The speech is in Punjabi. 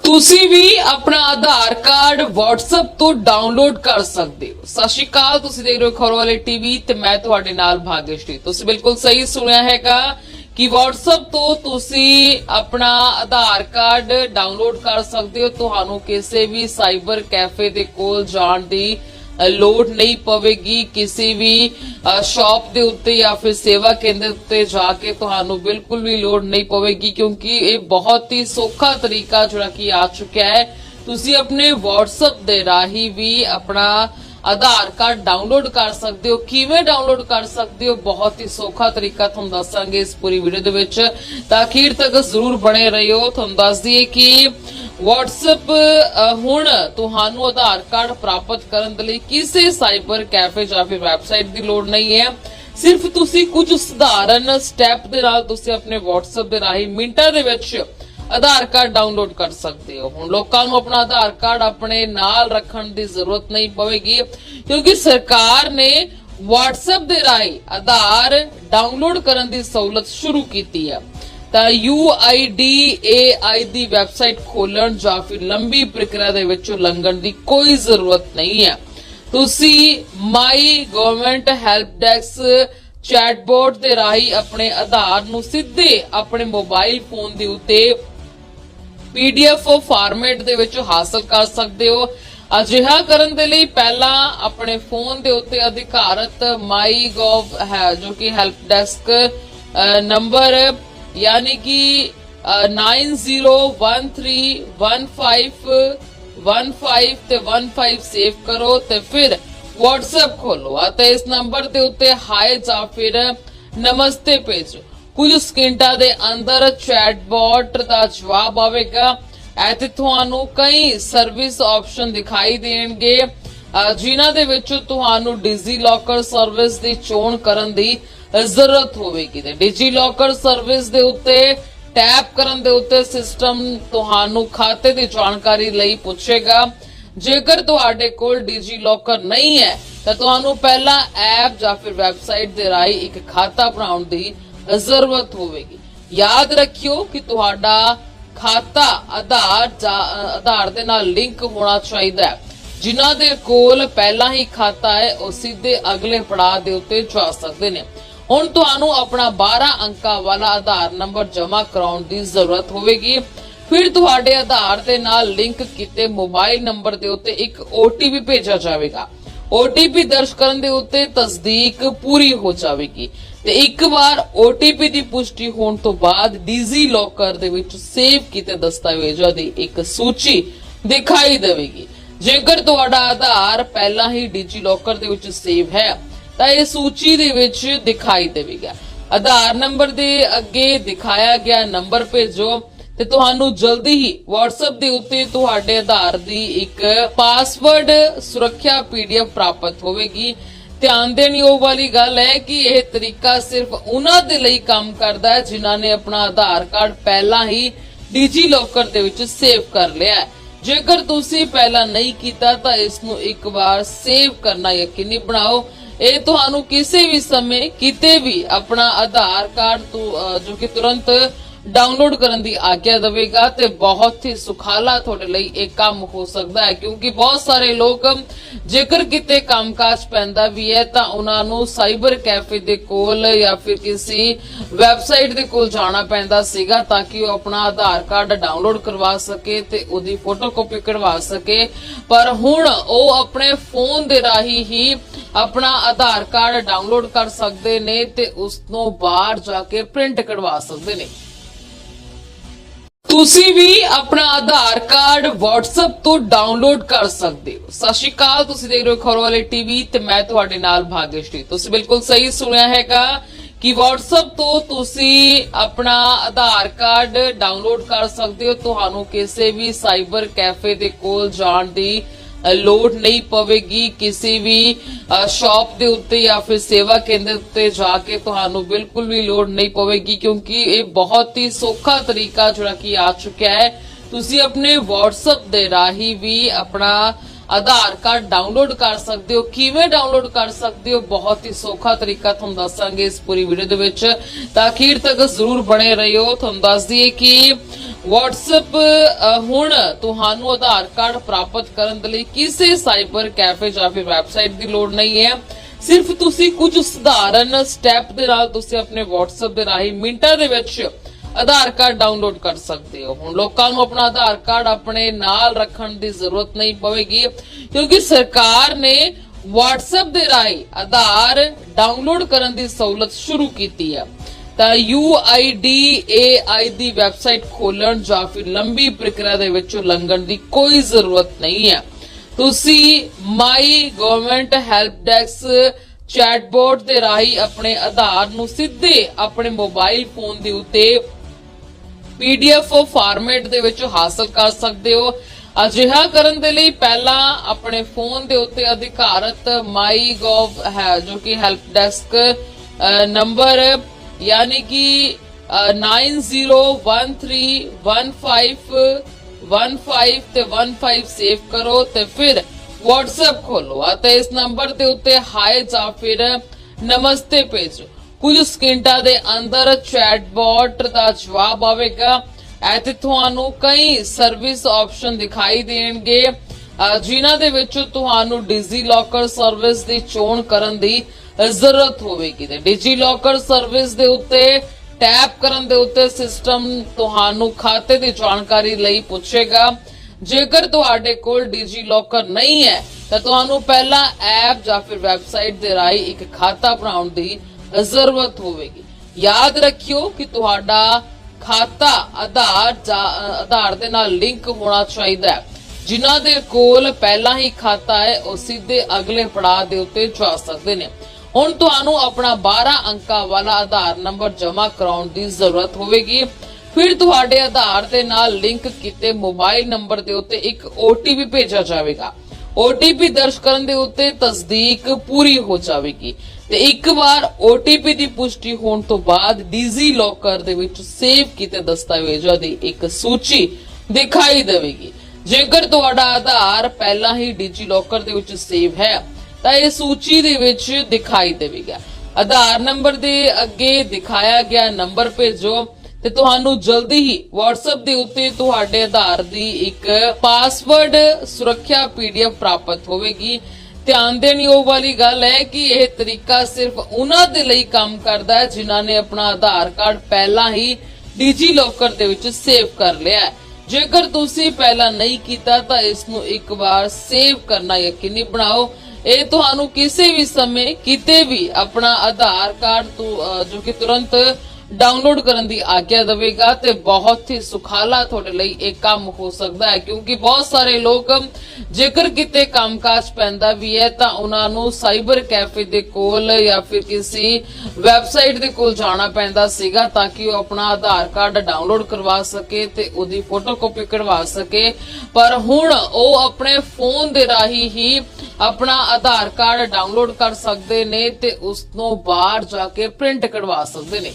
ਤੁਸੀਂ ਵੀ ਆਪਣਾ ਆਧਾਰ ਕਾਰਡ WhatsApp ਤੋਂ ਡਾਊਨਲੋਡ ਕਰ ਸਕਦੇ ਹੋ। ਸਤਿ ਸ਼੍ਰੀ ਅਕਾਲ, ਤੁਸੀਂ ਦੇਖ ਰਹੇ ਹੋ ਖਰੋ ਵਾਲੇ ਟੀਵੀ ਤੇ ਮੈਂ ਤੁਹਾਡੇ ਨਾਲ ਭਾਗਿਸ਼ਰੀ ਤੁਸੀਂ ਬਿਲਕੁਲ ਸਹੀ ਸੁਣਿਆ ਹੈਗਾ ਕਿ WhatsApp ਤੋਂ ਤੁਸੀਂ ਆਪਣਾ ਆਧਾਰ ਕਾਰਡ ਡਾਊਨਲੋਡ ਕਰ ਸਕਦੇ ਹੋ। ਤੁਹਾਨੂੰ ਕਿਸੇ ਵੀ ਸਾਈਬਰ ਕੈਫੇ ਦੇ ਕੋਲ ਜਾਣ ਦੀ ਅ, ਲੋੜ ਨਹੀਂ ਪਵੇਗੀ ਕਿਸੇ ਵੀ ਸ਼ਾਪ ਦੇ ਉੱਤੇ ਜਾਂ ਫਿਰ ਸੇਵਾ ਕੇਂਦਰ ਉੱਤੇ ਜਾ ਕੇ ਤੁਹਾਨੂੰ ਬਿਲਕੁਲ ਵੀ ਲੋੜ ਨਹੀਂ ਪਵੇਗੀ ਕਿਉਂਕਿ ਇਹ ਬਹੁਤ ਹੀ ਸੌਖਾ ਤਰੀਕਾ ਜਿਹੜਾ ਕਿ ਆ ਚੁੱਕਿਆ ਹੈ। ਤੁਸੀਂ ਆਪਣੇ WhatsApp ਦੇ ਰਾਹੀਂ ਵੀ ਆਪਣਾ ਆਧਾਰ ਕਾਰਡ ਡਾਊਨਲੋਡ ਕਰ ਸਕਦੇ ਹੋ। ਕਿਵੇਂ ਡਾਊਨਲੋਡ ਕਰ ਸਕਦੇ ਹੋ? ਬਹੁਤ ਹੀ ਸੌਖਾ ਤਰੀਕਾ ਤੁਹਾਨੂੰ ਦੱਸਾਂਗੇ ਇਸ ਪੂਰੀ ਵੀਡੀਓ ਦੇ ਵਿੱਚ। ਤਾਂ ਅਖੀਰ ਤੱਕ ਜ਼ਰੂਰ ਬਣੇ ਰਹਿਓ। ਤੁਹਾਨੂੰ ਦੱਸ ਦਈਏ ਕਿ WhatsApp ਹੁਣ ਤੁਹਾਨੂੰ ਆਧਾਰ ਕਾਰਡ ਪ੍ਰਾਪਤ ਕਰਨ ਦੇ ਲਈ ਕਿਸੇ ਸਾਈਬਰ ਕੈਫੇ ਜਾਂ ਫਿਰ ਵੈਬਸਾਈਟ ਦੀ ਲੋੜ ਨਹੀਂ ਹੈ। ਸਿਰਫ ਤੁਸੀਂ ਕੁਝ ਸਧਾਰਨ ਸਟੈਪ ਦੇ ਨਾਲ ਤੁਸੀਂ ਆਪਣੇ WhatsApp ਦੇ ਰਾਹੀਂ ਮਿੰਟਾਂ ਦੇ ਵਿੱਚ ਆਧਾਰ ਕਾਰਡ ਡਾਊਨਲੋਡ ਕਰ ਸਕਦੇ ਹੋ। ਹੁਣ ਲੋਕਾਂ ਨੂੰ ਆਪਣਾ ਆਧਾਰ ਕਾਰਡ ਆਪਣੇ ਨਾਲ ਰੱਖਣ ਦੀ ਜ਼ਰੂਰਤ ਨਹੀਂ ਪਵੇਗੀ, ਕਿਉਂਕਿ ਸਰਕਾਰ ਨੇ WhatsApp ਦੇ ਰਾਹੀਂ ਆਧਾਰ ਡਾਊਨਲੋਡ ਕਰਨ ਦੀ ਸਹੂਲਤ ਸ਼ੁਰੂ ਕੀਤੀ ਹੈ। ਤਾਂ UIDAI ਦੀ ਵੈਬਸਾਈਟ ਖੋਲਣ ਜਾਂ ਫਿਰ ਲੰਬੀ ਪ੍ਰਕਿਰਿਆ ਦੇ ਵਿੱਚੋਂ ਲੰਘਣ ਦੀ ਕੋਈ ਜ਼ਰੂਰਤ ਨਹੀਂ ਹੈ। ਤੁਸੀਂ my government help desk chatbot ਦੇ ਰਾਹੀਂ ਆਪਣੇ ਆਧਾਰ ਨੂੰ ਸਿੱਧੇ ਆਪਣੇ ਮੋਬਾਈਲ ਫੋਨ ਦੇ ਉੱਤੇ ਪੀਡੀਐਫ ਫਾਰਮੈਟ ਦੇ ਵਿੱਚ ਹਾਸਲ ਕਰ ਸਕਦੇ ਹੋ। ਅਜਿਹਾ ਕਰਨ ਦੇ ਲਈ ਪਹਿਲਾਂ ਆਪਣੇ ਫੋਨ ਦੇ ਉੱਤੇ ਅਧਿਕਾਰਤ ਮਾਈਗੋਵ ਹੈ ਜੋ ਕਿ ਹੈਲਪ ਡੈਸਕ ਨੰਬਰ ਯਾਨੀ ਕਿ ਅ, 90131515 ਤੇ 15 ਸੇਵ ਕਰੋ ਤੇ ਫਿਰ WhatsApp ਖੋਲੋ ਅਤੇ ਇਸ ਨੰਬਰ ਦੇ ਉੱਤੇ ਹਾਈ ਜਾਂ ਫਿਰ ਨਮਸਤੇ ਭੇਜੋ ਕੁਝ ਸਕਿੰਟਾਂ ਦੇ ਅੰਦਰ ਚੈਟਬੋਟ ਦਾ ਜਵਾਬ ਆਵੇਗਾ ਇੱਥੇ ਤੁਹਾਨੂੰ ਕਈ ਸਰਵਿਸ ਆਪਸ਼ਨ ਦਿਖਾਈ ਦੇਣਗੇ ਜਿਨ੍ਹਾਂ ਦੇ ਵਿੱਚ ਤੁਹਾਨੂੰ ਡਿਜੀ ਲੋਕਰ ਸਰਵਿਸ ਦੀ ਚੋਣ ਕਰਨ ਦੀ ਜ਼ਰੂਰਤ ਹੋਵੇਗੀ ਤੇ ਡਿਜੀ ਲੋਕਰ ਸਰਵਿਸ ਦੇ ਉੱਤੇ, ਟੈਪ ਕਰਨ ਦੇ ਉੱਤੇ ਸਿਸਟਮ ਤੁਹਾਨੂੰ ਖਾਤੇ ਦੀ ਜਾਣਕਾਰੀ ਲਈ ਪੁੱਛੇਗਾ। ਜੇਕਰ ਤੁਹਾਡੇ ਕੋਲ ਡਿਜੀ ਲੋਕਰ ਨਹੀਂ ਹੈ, ਤਾਂ ਤੁਹਾਨੂੰ ਪਹਿਲਾਂ ਐਪ ਜਾਂ ਫਿਰ ਵੈਬਸਾਈਟ ਦੇ ਰਾਹੀਂ ਇੱਕ ਖਾਤਾ ਬਣਾਉਣ ਦੀ ਜ਼ਰੂਰਤ ਹੋਵੇਗੀ। ਯਾਦ ਰੱਖਿਓ ਕਿ ਤੁਹਾਡਾ ਖਾਤਾ ਆਧਾਰ ਆਧਾਰ ਦੇ ਨਾਲ ਲਿੰਕ ਹੋਣਾ ਚਾਹੀਦਾ ਹੈ। ਜਿਨ੍ਹਾਂ ਦੇ ਕੋਲ ਪਹਿਲਾਂ ਹੀ ਖਾਤਾ ਹੈ, ਉਹ ਸਿੱਧੇ ਅਗਲੇ ਪੜਾਅ ਦੇ ਉੱਤੇ ਜਾ ਸਕਦੇ ਨੇ। ਹੁਣ ਤੁਹਾਨੂੰ ਆਪਣਾ 12 ਅੰਕਾਂ ਵਾਲਾ ਆਧਾਰ ਨੰਬਰ ਜਮ੍ਹਾਂ ਕਰਾਉਣ ਦੀ ਜ਼ਰੂਰਤ ਹੋਵੇਗੀ। ਫਿਰ ਤੁਹਾਡੇ ਆਧਾਰ ਦੇ ਨਾਲ ਲਿੰਕ ਕੀਤੇ ਮੋਬਾਈਲ ਨੰਬਰ ਦੇ ਉੱਤੇ ਇੱਕ OTP ਭੇਜਿਆ ਜਾਵੇਗਾ। OTP ਦਰਜ ਕਰਨ ਦੇ ਉੱਤੇ ਤਸਦੀਕ ਪੂਰੀ ਹੋ ਜਾਵੇਗੀ। ਤੇ ਇੱਕ ਵਾਰ OTP ਦੀ ਪੁਸ਼ਟੀ ਹੋਣ ਤੋਂ ਬਾਅਦ ਡੀਜ਼ੀ ਲੋਕਰ ਦੇ ਵਿੱਚ ਸੇਵ ਕੀਤੇ ਦਸਤਾਵੇਜ਼ਾਂ ਦੀ ਇੱਕ ਸੂਚੀ ਦਿਖਾਈ ਦੇਵੇਗੀ। ਜੇਕਰ ਤੁਹਾਡਾ ਆਧਾਰ ਪਹਿਲਾਂ ਹੀ ਡਿਜੀ ਲੋਕਰ ਦੇ ਵਿੱਚ ਸੇਵ ਹੈ, ਤਾਂ ਇਹ ਸੂਚੀ ਦੇ ਵਿੱਚ ਦਿਖਾਈ ਦੇਵੇਗਾ। ਆਧਾਰ ਨੰਬਰ ਦੇ ਅੱਗੇ ਦਿਖਾਇਆ ਗਿਆ ਨੰਬਰ ਭੇਜੋ ਤੇ ਤੁਹਾਨੂੰ ਜਲਦੀ ਹੀ WhatsApp ਦੇ ਉੱਤੇ ਤੁਹਾਡੇ ਆਧਾਰ ਦੀ ਇੱਕ ਪਾਸਵਰਡ ਸੁਰੱਖਿਆ PDF ਪ੍ਰਾਪਤ ਹੋਵੇਗੀ। ਧਿਆਨ ਦੇਣ ਯੋਗ ਵਾਲੀ ਗੱਲ ਹੈ ਕਿ ਇਹ ਤਰੀਕਾ ਸਿਰਫ ਉਹਨਾਂ ਦੇ ਲਈ ਕੰਮ ਕਰਦਾ ਹੈ ਜਿਨ੍ਹਾਂ ਨੇ ਆਪਣਾ ਆਧਾਰ ਕਾਰਡ ਪਹਿਲਾਂ ਹੀ ਡਿਜੀ ਲੋਕਰ ਦੇ ਵਿੱਚ ਸੇਵ ਕਰ ਲਿਆ ਹੈ। ਜੇਕਰ ਤੁਸੀਂ ਪਹਿਲਾਂ ਨਹੀਂ ਕੀਤਾ ਤਾਂ ਇਸ ਨੂੰ ਇੱਕ ਵਾਰ ਸੇਵ ਕਰਨਾ ਯਕੀਨੀ ਬਣਾਓ। ਇਹ ਤੁਹਾਨੂੰ ਕਿਸੇ ਵੀ ਸਮੇਂ ਕਿਤੇ ਵੀ ਆਪਣਾ ਆਧਾਰ ਕਾਰਡ ਤੋਂ ਜੋ ਕਿ ਤੁਰੰਤ ਡਾਊਨਲੋਡ ਕਰਨ ਦੀ ਆਗਿਆ ਦੇਵੇਗਾ ਤੇ ਬਹੁਤ ਹੀ ਸੁਖਾਲਾ ਤੁਹਾਡੇ ਲਈ ਇਹ ਕੰਮ ਹੋ ਸਕਦਾ ਹੈ, ਕਿਉਂਕਿ ਬਹੁਤ ਸਾਰੇ ਲੋਕ ਜੇਕਰ ਕਿਤੇ ਕੰਮਕਾਜ ਪੈਂਦਾ ਵੀ ਹੈ ਤਾਂ ਉਹਨਾਂ ਨੂੰ ਸਾਈਬਰ ਕੈਫੇ ਦੇ ਕੋਲ ਜਾਂ ਫਿਰ ਕਿਸੇ ਵੈਬਸਾਈਟ ਦੇ ਕੋਲ ਜਾਣਾ ਪੈਂਦਾ ਸੀਗਾ ਤਾਂ ਕਿ ਉਹ ਆਪਣਾ ਆਧਾਰ ਕਾਰਡ ਡਾਊਨਲੋਡ ਕਰਵਾ ਸਕੇ ਤੇ ਉਹਦੀ ਫੋਟੋਕਾਪੀ ਕਢਵਾ ਸਕੇ। ਪਰ ਹੁਣ ਉਹ ਆਪਣੇ ਫੋਨ ਦੇ ਰਾਹੀਂ ਹੀ ਆਪਣਾ ਆਧਾਰ ਕਾਰਡ ਡਾਊਨਲੋਡ ਕਰ ਸਕਦੇ ਨੇ ਤੇ ਉਸ ਨੂੰ ਬਾਹਰ ਜਾ ਕੇ ਪ੍ਰਿੰਟ ਕਢਵਾ ਸਕਦੇ ਨੇ। ਤੁਸੀਂ ਵੀ ਆਪਣਾ ਆਧਾਰ ਕਾਰਡ WhatsApp ਤੋਂ ਡਾਊਨਲੋਡ ਕਰ ਸਕਦੇ ਹੋ। ਸਤਿ ਸ਼੍ਰੀ ਅਕਾਲ, ਤੁਸੀਂ ਦੇਖ ਰਹੇ ਹੋ ਖਰੋ ਵਾਲੇ ਟੀਵੀ ਤੇ ਮੈਂ ਤੁਹਾਡੇ ਨਾਲ ਭਾਗਿਸ਼ਰੀ ਤੁਸੀਂ ਬਿਲਕੁਲ ਸਹੀ ਸੁਣਿਆ ਹੈਗਾ ਕਿ WhatsApp ਤੋਂ ਤੁਸੀਂ ਆਪਣਾ ਆਧਾਰ ਕਾਰਡ ਡਾਊਨਲੋਡ ਕਰ ਸਕਦੇ ਹੋ। ਤੁਹਾਨੂੰ ਕਿਸੇ ਵੀ ਸਾਈਬਰ ਕੈਫੇ ਦੇ ਕੋਲ ਜਾਣ ਦੀ ਅ, ਲੋੜ ਨਹੀਂ ਪਵੇਗੀ ਕਿਸੇ ਵੀ ਸ਼ਾਪ ਦੇ ਉੱਤੇ ਜਾਂ ਫਿਰ ਸੇਵਾ ਕੇਂਦਰ ਉੱਤੇ ਜਾ ਕੇ ਤੁਹਾਨੂੰ ਬਿਲਕੁਲ ਵੀ ਲੋੜ ਨਹੀਂ ਪਵੇਗੀ ਕਿਉਂਕਿ ਇਹ ਬਹੁਤ ਹੀ ਸੌਖਾ ਤਰੀਕਾ ਜਿਹੜਾ ਕਿ ਆ ਚੁੱਕਿਆ ਹੈ। ਤੁਸੀਂ ਆਪਣੇ WhatsApp ਦੇ ਰਾਹੀਂ ਵੀ ਆਪਣਾ ਆਧਾਰ ਕਾਰਡ ਡਾਊਨਲੋਡ ਕਰ ਸਕਦੇ ਹੋ। ਕਿਵੇਂ ਡਾਊਨਲੋਡ ਕਰ ਸਕਦੇ ਹੋ? ਬਹੁਤ ਹੀ ਸੌਖਾ ਤਰੀਕਾ ਤੁਹਾਨੂੰ ਦੱਸਾਂਗੇ ਇਸ ਪੂਰੀ ਵੀਡੀਓ ਦੇ ਵਿੱਚ। ਤਾਂ ਅਖੀਰ ਤੱਕ ਜ਼ਰੂਰ ਬਣੇ ਰਹਿਓ। ਤੁਹਾਨੂੰ ਦੱਸ ਦਈਏ ਕਿ WhatsApp ਹੁਣ ਤੁਹਾਨੂੰ ਆਧਾਰ ਕਾਰਡ ਪ੍ਰਾਪਤ ਕਰਨ ਦੇ ਲਈ ਕਿਸੇ ਸਾਈਬਰ ਕੈਫੇ ਜਾਂ ਫਿਰ ਵੈਬਸਾਈਟ ਦੀ ਲੋੜ ਨਹੀਂ ਹੈ। ਸਿਰਫ ਤੁਸੀਂ ਕੁਝ ਸਧਾਰਨ ਸਟੈਪ ਦੇ ਨਾਲ ਤੁਸੀਂ ਆਪਣੇ WhatsApp ਦੇ ਰਾਹੀਂ ਮਿੰਟਾਂ ਦੇ ਵਿੱਚ ਆਧਾਰ ਕਾਰਡ ਡਾਊਨਲੋਡ ਕਰ ਸਕਦੇ ਹੋ। ਹੁਣ ਲੋਕਾਂ ਨੂੰ ਆਪਣਾ ਆਧਾਰ ਕਾਰਡ ਆਪਣੇ ਨਾਲ ਰੱਖਣ ਦੀ ਜ਼ਰੂਰਤ ਨਹੀਂ ਪਵੇਗੀ, ਕਿਉਂਕਿ ਸਰਕਾਰ ਨੇ WhatsApp ਦੇ ਰਾਹੀਂ ਆਧਾਰ ਡਾਊਨਲੋਡ ਕਰਨ ਦੀ ਸਹੂਲਤ ਸ਼ੁਰੂ ਕੀਤੀ ਹੈ। ਤਾਂ UIDAI ਦੀ ਵੈਬਸਾਈਟ ਖੋਲਣ ਜਾਂ ਫਿਰ ਲੰਬੀ ਪ੍ਰਕਿਰਿਆ ਦੇ ਵਿੱਚੋਂ ਲੰਘਣ ਦੀ ਕੋਈ ਜ਼ਰੂਰਤ ਨਹੀਂ ਹੈ। ਤੁਸੀਂ my government help desk chatbot ਦੇ ਰਾਹੀਂ ਆਪਣੇ ਆਧਾਰ ਨੂੰ ਸਿੱਧੇ ਆਪਣੇ ਮੋਬਾਈਲ ਫੋਨ ਦੇ ਉੱਤੇ ਪੀਡੀਐਫ ਫਾਰਮੈਟ ਦੇ ਵਿੱਚ ਹਾਸਲ ਕਰ ਸਕਦੇ ਹੋ। ਅਜਿਹਾ ਕਰਨ ਦੇ ਲਈ ਪਹਿਲਾਂ ਆਪਣੇ ਫੋਨ ਦੇ ਉੱਤੇ ਅਧਿਕਾਰਤ ਮਾਈ ਗੋਵ ਹੈ ਜੋ ਕਿ ਹੈਲਪ ਡੈਸਕ ਨੰਬਰ ਯਾਨੀ ਕਿ ਅ, 90131515 ਤੇ 15 ਸੇਵ ਕਰੋ ਤੇ ਫਿਰ WhatsApp ਖੋਲੋ ਅਤੇ ਇਸ ਨੰਬਰ ਦੇ ਉੱਤੇ ਹਾਈ ਜਾਂ ਫਿਰ ਨਮਸਤੇ ਭੇਜੋ। ਕੁਝ ਸਕਿੰਟਾਂ ਦੇ ਅੰਦਰ ਚੈਟਬੋਟ ਦਾ ਜਵਾਬ ਆਵੇਗਾ। ਇੱਥੇ ਤੁਹਾਨੂੰ ਕਈ ਸਰਵਿਸ ਆਪਸ਼ਨ ਦਿਖਾਈ ਦੇਣਗੇ। ਜਿਨ੍ਹਾਂ ਦੇ ਵਿੱਚ ਤੁਹਾਨੂੰ ਡਿਜੀ ਲੋਕਰ ਸਰਵਿਸ ਦੀ ਚੋਣ ਕਰਨ ਦੀ ਜ਼ਰੂਰਤ ਹੋਵੇਗੀ। ਤੇ ਡਿਜੀ ਲੋਕਰ ਸਰਵਿਸ ਦੇ ਉੱਤੇ ਟੈਪ ਕਰਨ ਦੇ ਉੱਤੇ ਸਿਸਟਮ ਤੁਹਾਨੂੰ ਖਾਤੇ ਦੀ ਜਾਣਕਾਰੀ ਲਈ ਪੁੱਛੇਗਾ। ਜੇਕਰ ਤੁਹਾਡੇ ਕੋਲ ਡਿਜੀ ਲੋਕਰ ਨਹੀਂ ਹੈ, ਤਾਂ ਤੁਹਾਨੂੰ ਪਹਿਲਾਂ ਐਪ ਜਾਂ ਫਿਰ ਵੈਬਸਾਈਟ ਦੇ ਰਾਹੀਂ ਇੱਕ ਖਾਤਾ ਬਣਾਉਣ ਦੀ ਜ਼ਰੂਰਤ ਹੋਵੇਗੀ। ਯਾਦ ਰੱਖਿਓ ਕਿ ਤੁਹਾਡਾ ਖਾਤਾ ਆਧਾਰ ਆਧਾਰ ਦੇ ਨਾਲ ਲਿੰਕ ਹੋਣਾ ਚਾਹੀਦਾ ਹੈ। ਜਿਨ੍ਹਾਂ ਦੇ ਕੋਲ ਪਹਿਲਾਂ ਹੀ ਖਾਤਾ ਹੈ, ਉਹ ਸਿੱਧੇ ਅਗਲੇ ਪੜਾਅ ਦੇ ਉੱਤੇ ਜਾ ਸਕਦੇ ਨੇ। ਹੁਣ ਤੁਹਾਨੂੰ ਆਪਣਾ 12 ਅੰਕਾਂ ਵਾਲਾ ਆਧਾਰ ਨੰਬਰ ਜਮ੍ਹਾਂ ਕਰਾਉਣ ਦੀ ਜ਼ਰੂਰਤ ਹੋਵੇਗੀ। ਫਿਰ ਤੁਹਾਡੇ ਆਧਾਰ ਦੇ ਨਾਲ ਲਿੰਕ ਕੀਤੇ ਮੋਬਾਈਲ ਨੰਬਰ ਦੇ ਉੱਤੇ ਇੱਕ OTP ਭੇਜਿਆ ਜਾਵੇਗਾ। OTP ਦਰਜ ਕਰਨ ਦੇ ਉੱਤੇ ਤਸਦੀਕ ਪੂਰੀ ਹੋ ਜਾਵੇਗੀ। ਤੇ ਇੱਕ ਵਾਰ OTP ਦੀ ਪੁਸ਼ਟੀ ਹੋਣ ਤੋਂ ਬਾਅਦ ਡੀਜ਼ੀ ਲੋਕਰ ਦੇ ਵਿੱਚ ਸੇਵ ਕੀਤੇ ਦਸਤਾਵੇਜ਼ਾਂ ਦੀ ਇੱਕ ਸੂਚੀ ਦਿਖਾਈ ਦੇਵੇਗੀ। ਜੇਕਰ ਤੁਹਾਡਾ ਆਧਾਰ ਪਹਿਲਾਂ ਹੀ ਡੀਜੀ ਲੋਕਰ ਦੇ ਵਿੱਚ ਸੇਵ ਹੈ, ਤਾਂ ਇਹ ਸੂਚੀ ਦੇ ਵਿੱਚ ਦਿਖਾਈ ਦੇਵੇਗਾ। ਆਧਾਰ ਨੰਬਰ ਦੇ ਅੱਗੇ ਦਿਖਾਇਆ ਗਿਆ ਨੰਬਰ ਭੇਜੋ ਤੇ ਤੁਹਾਨੂੰ ਜਲਦੀ ਹੀ WhatsApp ਦੇ ਉੱਤੇ ਤੁਹਾਡੇ ਆਧਾਰ ਦੀ ਇੱਕ ਪਾਸਵਰਡ ਸੁਰੱਖਿਆ PDF ਪ੍ਰਾਪਤ ਹੋਵੇਗੀ। ਧਿਆਨ ਦੇਣ ਯੋਗ ਵਾਲੀ ਗੱਲ ਹੈ ਕਿ ਇਹ ਤਰੀਕਾ ਸਿਰਫ ਉਹਨਾਂ ਦੇ ਲਈ ਕੰਮ ਕਰਦਾ ਹੈ ਜਿਨ੍ਹਾਂ ਨੇ ਆਪਣਾ ਆਧਾਰ ਕਾਰਡ ਪਹਿਲਾਂ ਹੀ ਡਿਜੀ ਲੋਕਰ ਦੇ ਵਿੱਚ ਸੇਵ ਕਰ ਲਿਆ ਹੈ। ਜੇਕਰ ਤੁਸੀਂ ਪਹਿਲਾਂ ਨਹੀਂ ਕੀਤਾ ਤਾਂ ਇਸ ਨੂੰ ਇੱਕ ਵਾਰ ਸੇਵ ਕਰਨਾ ਯਕੀਨੀ ਬਣਾਓ। ਇਹ ਤੁਹਾਨੂੰ ਕਿਸੇ ਵੀ ਸਮੇਂ ਕਿਤੇ ਵੀ ਆਪਣਾ ਆਧਾਰ ਕਾਰਡ ਤੋਂ ਜੋ ਕਿ ਤੁਰੰਤ ਡਾਊਨਲੋਡ ਕਰਨ ਦੀ ਆਗਿਆ ਦੇਵੇਗਾ ਤੇ ਬਹੁਤ ਹੀ ਸੁਖਾਲਾ ਤੁਹਾਡੇ ਲਈ ਇਹ ਕੰਮ ਹੋ ਸਕਦਾ ਹੈ, ਕਿਉਂਕਿ ਬਹੁਤ ਸਾਰੇ ਲੋਕ ਜੇਕਰ ਕਿਤੇ ਕੰਮਕਾਜ ਪੈਂਦਾ ਵੀ ਹੈ ਤਾਂ ਉਹਨਾਂ ਨੂੰ ਸਾਈਬਰ ਕੈਫੇ ਦੇ ਕੋਲ ਜਾਂ ਫਿਰ ਕਿਸੇ ਵੈਬਸਾਈਟ ਦੇ ਕੋਲ ਜਾਣਾ ਪੈਂਦਾ ਸੀਗਾ ਤਾਂ ਕਿ ਉਹ ਆਪਣਾ ਆਧਾਰ ਕਾਰਡ ਡਾਊਨਲੋਡ ਕਰਵਾ ਸਕੇ ਤੇ ਉਹਦੀ ਫੋਟੋਕਾਪੀ ਕਢਵਾ ਸਕੇ। ਪਰ ਹੁਣ ਉਹ ਆਪਣੇ ਫੋਨ ਦੇ ਰਾਹੀਂ ਹੀ ਆਪਣਾ ਆਧਾਰ ਕਾਰਡ ਡਾਊਨਲੋਡ ਕਰ ਸਕਦੇ ਨੇ ਤੇ ਉਸ ਤੋਂ ਬਾਹਰ ਜਾ ਕੇ ਪ੍ਰਿੰਟ ਕਢਵਾ ਸਕਦੇ ਨੇ।